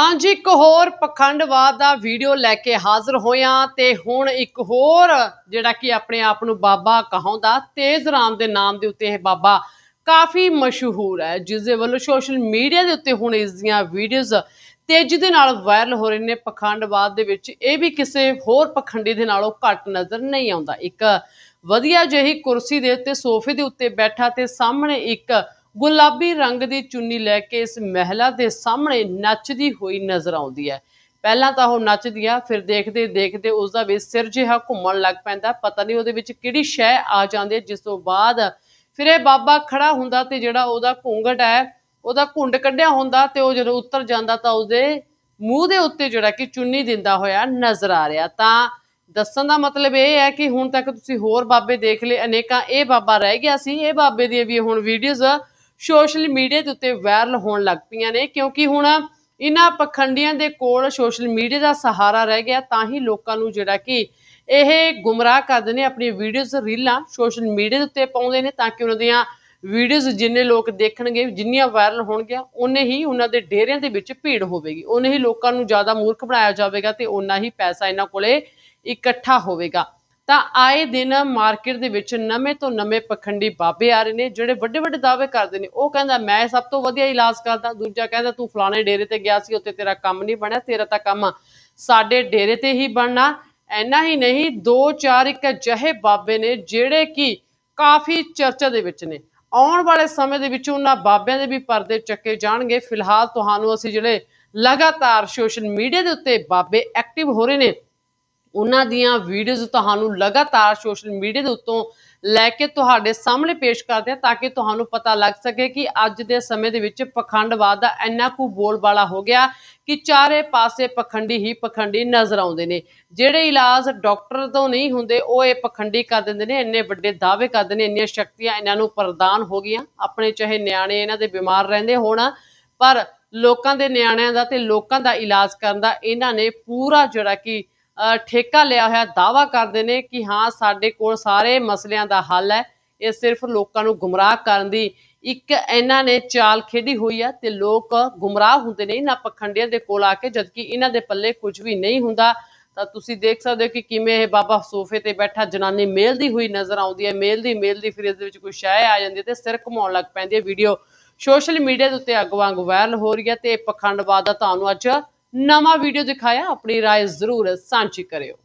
ਹਾਂਜੀ, ਇੱਕ ਹੋਰ ਪਖੰਡਵਾਦ ਦਾ ਵੀਡੀਓ ਲੈ ਕੇ ਹਾਜ਼ਰ ਹੋਇਆ ਤੇ ਹੁਣ ਇੱਕ ਹੋਰ ਜਿਹੜਾ ਕਿ ਆਪਣੇ ਆਪ ਨੂੰ ਬਾਬਾ ਕਹਾਉਂਦਾ, ਤੇਜ਼ ਰਾਮ ਦੇ ਨਾਮ ਦੇ ਉੱਤੇ ਇਹ ਬਾਬਾ ਕਾਫੀ ਮਸ਼ਹੂਰ ਹੈ, ਜਿਸ ਦੇ ਵੱਲੋਂ ਸੋਸ਼ਲ ਮੀਡੀਆ ਦੇ ਉੱਤੇ ਹੁਣ ਇਸ ਦੀਆਂ ਵੀਡੀਓਜ਼ ਤੇਜ਼ੀ ਦੇ ਨਾਲ ਵਾਇਰਲ ਹੋ ਰਹੇ ਨੇ। ਪਖੰਡਵਾਦ ਦੇ ਵਿੱਚ ਇਹ ਵੀ ਕਿਸੇ ਹੋਰ ਪਖੰਡੀ ਦੇ ਨਾਲੋਂ ਘੱਟ ਨਜ਼ਰ ਨਹੀਂ ਆਉਂਦਾ। ਇੱਕ ਵਧੀਆ ਜਿਹੀ ਕੁਰਸੀ ਦੇ ਉੱਤੇ, ਸੋਫੇ ਦੇ ਉੱਤੇ ਬੈਠਾ ਤੇ ਸਾਹਮਣੇ ਇੱਕ ਗੁਲਾਬੀ ਰੰਗ ਦੀ ਚੁੰਨੀ ਲੈ ਕੇ ਇਸ ਮਹਿਲਾ ਦੇ ਸਾਹਮਣੇ ਨੱਚਦੀ ਹੋਈ ਨਜ਼ਰ ਆਉਂਦੀ ਹੈ। ਪਹਿਲਾਂ ਤਾਂ ਉਹ ਨੱਚਦੀ ਆ, ਫਿਰ ਦੇਖਦੇ ਦੇਖਦੇ ਉਸ ਦਾ ਵੀ ਸਿਰ ਜਿਹਾ ਘੁੰਮਣ ਲੱਗ ਪੈਂਦਾ। ਪਤਾ ਨਹੀਂ ਉਹਦੇ ਵਿੱਚ ਕਿਹੜੀ ਸ਼ੈ ਆ ਜਾਂਦੀ ਹੈ, ਜਿਸ ਤੋਂ ਬਾਅਦ ਫਿਰ ਇਹ ਬਾਬਾ ਖੜਾ ਹੁੰਦਾ ਤੇ ਜਿਹੜਾ ਉਹਦਾ ਘੂੰਘਟ ਹੈ, ਉਹਦਾ ਘੁੰਡ ਕੱਢਿਆ ਹੁੰਦਾ ਤੇ ਉਹ ਜਦੋਂ ਉੱਤਰ ਜਾਂਦਾ ਤਾਂ ਉਸਦੇ ਮੂੰਹ ਦੇ ਉੱਤੇ ਜਿਹੜਾ ਕਿ ਚੁੰਨੀ ਦਿੰਦਾ ਹੋਇਆ ਨਜ਼ਰ ਆ ਰਿਹਾ। ਤਾਂ ਦੱਸਣ ਦਾ ਮਤਲਬ ਇਹ ਹੈ ਕਿ ਹੁਣ ਤੱਕ ਤੁਸੀਂ ਹੋਰ ਬਾਬੇ ਦੇਖ ਲਏ, ਅਨੇਕਾਂ ਇਹ ਬਾਬਾ ਰਹਿ ਗਿਆ ਸੀ। ਇਹ ਬਾਬੇ ਦੀਆਂ ਵੀ ਹੁਣ ਵੀਡੀਓਜ਼ ਸੋਸ਼ਲ ਮੀਡੀਆ ਦੇ ਉੱਤੇ ਵਾਇਰਲ ਹੋਣ ਲੱਗ ਪਈਆਂ ਨੇ, ਕਿਉਂਕਿ ਹੁਣ ਇਹਨਾਂ ਪਖੰਡੀਆਂ ਦੇ ਕੋਲ ਸੋਸ਼ਲ ਮੀਡੀਆ ਦਾ ਸਹਾਰਾ ਰਹਿ ਗਿਆ, ਤਾਂ ਹੀ ਲੋਕਾਂ ਨੂੰ ਜਿਹੜਾ ਕਿ ਇਹ ਗੁੰਮਰਾਹ ਕਰਦੇ ਨੇ, ਆਪਣੀ ਵੀਡੀਓਜ਼, ਰੀਲਾਂ ਸੋਸ਼ਲ ਮੀਡੀਆ ਦੇ ਉੱਤੇ ਪਾਉਂਦੇ ਨੇ, ਤਾਂ ਕਿ ਉਹਨਾਂ ਦੀਆਂ ਵੀਡੀਓਜ਼ ਜਿੰਨੇ ਲੋਕ ਦੇਖਣਗੇ, ਜਿੰਨੀਆਂ ਵਾਇਰਲ ਹੋਣਗੀਆਂ ਉਨੇ ਹੀ ਉਹਨਾਂ ਦੇ ਡੇਰਿਆਂ ਦੇ ਵਿੱਚ ਭੀੜ ਹੋਵੇਗੀ। ਉਨੇ ਹੀ ਲੋਕਾਂ ਨੂੰ ਜ਼ਿਆਦਾ ਮੂਰਖ ਬਣਾਇਆ ਜਾਵੇਗਾ ਤੇ ਉਨਾ ਹੀ ਪੈਸਾ ਇਹਨਾਂ ਕੋਲੇ ਇਕੱਠਾ ਹੋਵੇਗਾ। ਤਾਂ ਆਏ ਦਿਨ ਮਾਰਕੀਟ ਦੇ ਵਿੱਚ ਨਵੇਂ ਤੋਂ ਨਵੇਂ ਪਖੰਡੀ ਬਾਬੇ ਆ ਰਹੇ ਨੇ, ਜਿਹੜੇ ਵੱਡੇ ਵੱਡੇ ਦਾਅਵੇ ਕਰਦੇ ਨੇ। ਉਹ ਕਹਿੰਦਾ, ਮੈਂ ਸਭ ਤੋਂ ਵਧੀਆ ਇਲਾਜ ਕਰਦਾ। ਦੂਜਾ ਕਹਿੰਦਾ, ਤੂੰ ਫਲਾਣੇ ਡੇਰੇ ਤੇ ਗਿਆ ਸੀ, ਉੱਥੇ ਤੇਰਾ ਕੰਮ ਨਹੀਂ ਬਣਿਆ। ਤੇਰਾ ਤਾਂ ਕੰਮ ਸਾਡੇ ਡੇਰੇ ਤੇ ਹੀ ਬਣਨਾ। ਐਨਾ ਹੀ ਨਹੀਂ ਦੋ ਚਾਰ ਇੱਕ ਅਜਿਹੇ ਬਾਬੇ ਨੇ, ਜਿਹੜੇ ਕਿ ਕਾਫੀ ਚਰਚਾ ਦੇ ਵਿੱਚ ਨੇ। ਆਉਣ ਵਾਲੇ ਸਮੇਂ ਦੇ ਵਿੱਚ ਉਹਨਾਂ ਬਾਬਿਆਂ ਦੇ ਵੀ ਪਰਦੇ ਚੱਕੇ ਜਾਣਗੇ। ਫਿਲਹਾਲ ਤੁਹਾਨੂੰ ਅਸੀਂ ਜਿਹੜੇ ਲਗਾਤਾਰ ਸੋਸ਼ਲ ਮੀਡੀਆ ਦੇ ਉੱਤੇ ਬਾਬੇ ਐਕਟਿਵ ਹੋ ਰਹੇ ਨੇ ਉਹਨਾਂ ਦੀਆਂ ਵੀਡੀਓਜ਼ ਤੁਹਾਨੂੰ ਲਗਾਤਾਰ ਸੋਸ਼ਲ ਮੀਡੀਆ ਦੇ ਉੱਤੋਂ ਲੈ ਕੇ ਤੁਹਾਡੇ ਸਾਹਮਣੇ ਪੇਸ਼ ਕਰਦੇ ਹਾਂ ਤਾਂ ਕਿ ਤੁਹਾਨੂੰ ਪਤਾ ਲੱਗ ਸਕੇ ਕਿ ਅੱਜ ਦੇ ਸਮੇਂ ਦੇ ਵਿੱਚ ਪਖੰਡਵਾਦ ਦਾ ਇੰਨਾ ਕੁ ਬੋਲਬਾਲਾ ਹੋ ਗਿਆ ਕਿ ਚਾਰੇ ਪਾਸੇ ਪਖੰਡੀ ਹੀ ਪਖੰਡੀ ਨਜ਼ਰ ਆਉਂਦੇ ਨੇ। ਜਿਹੜੇ ਇਲਾਜ ਡਾਕਟਰ ਤੋਂ ਨਹੀਂ ਹੁੰਦੇ, ਉਹ ਇਹ ਪਖੰਡੀ ਕਰ ਦਿੰਦੇ ਨੇ, ਇੰਨੇ ਵੱਡੇ ਦਾਅਵੇ ਕਰਦੇ ਨੇ, ਇੰਨੀਆਂ ਸ਼ਕਤੀਆਂ ਇਹਨਾਂ ਨੂੰ ਪ੍ਰਦਾਨ ਹੋ ਗਈਆਂ। ਆਪਣੇ ਚਾਹੇ ਨਿਆਣੇ ਇਹਨਾਂ ਦੇ ਬਿਮਾਰ ਰਹਿੰਦੇ ਹੋਣ, ਪਰ ਲੋਕਾਂ ਦੇ ਨਿਆਣਿਆਂ ਦਾ ਤੇ ਲੋਕਾਂ ਦਾ ਇਲਾਜ ਕਰਨ ਦਾ ਇਹਨਾਂ ਨੇ ਪੂਰਾ ਜਿਹੜਾ ਕਿ ਠੇਕਾ ਲਿਆ ਹੋਇਆ ਦਾਵਾ ਕਰਦੇ ਨੇ ਕਿ ਹਾਂ, ਸਾਡੇ ਕੋਲ ਸਾਰੇ ਮਸਲਿਆਂ ਦਾ ਹੱਲ ਹੈ। ਇਹ ਸਿਰਫ ਲੋਕਾਂ ਨੂੰ ਗੁੰਮਰਾਹ ਕਰਨ ਦੀ ਇੱਕ ਇਹਨਾਂ ਨੇ ਚਾਲ ਖੇਡੀ ਹੋਈ ਆ ਤੇ ਲੋਕ ਗੁੰਮਰਾਹ ਹੁੰਦੇ ਨੇ ਇਹਨਾਂ ਪਖੰਡੀਆਂ ਦੇ ਕੋਲ ਆ ਕੇ, ਜਦਕਿ ਇਹਨਾਂ ਦੇ ਪੱਲੇ ਕੁਝ ਵੀ ਨਹੀਂ ਹੁੰਦਾ। ਤਾਂ ਤੁਸੀਂ ਦੇਖ ਸਕਦੇ ਹੋ ਕਿ ਕਿਵੇਂ ਇਹ ਬਾਬਾ ਸੋਫੇ ਤੇ ਬੈਠਾ ਜਨਾਨੀ ਮੇਲਦੀ ਹੋਈ ਨਜ਼ਰ ਆਉਂਦੀ ਹੈ। ਮੇਲਦੀ ਮੇਲਦੀ ਫਿਰ ਇਸ ਦੇ ਵਿੱਚ ਕੋਈ ਸ਼ੈ ਆ ਜਾਂਦੀ ਹੈ ਤੇ ਸਿਰ ਘੁਮਾਉਣ ਲੱਗ ਪੈਂਦੀ ਹੈ। ਵੀਡੀਓ ਸੋਸ਼ਲ ਮੀਡੀਆ ਦੇ ਉੱਤੇ ਅੱਗ ਵਾਂਗ ਵਾਇਰਲ ਹੋ ਰਹੀ ਹੈ ਤੇ ਪਖੰਡਵਾਦ ਦਾ ਤੁਹਾਨੂੰ ਅੱਜ ਨਵਾਂ ਵੀਡੀਓ ਦਿਖਾਇਆ ਆਪਣੀ رائے ਜ਼ਰੂਰ ਸਾਂਝੀ ਕਰਿਓ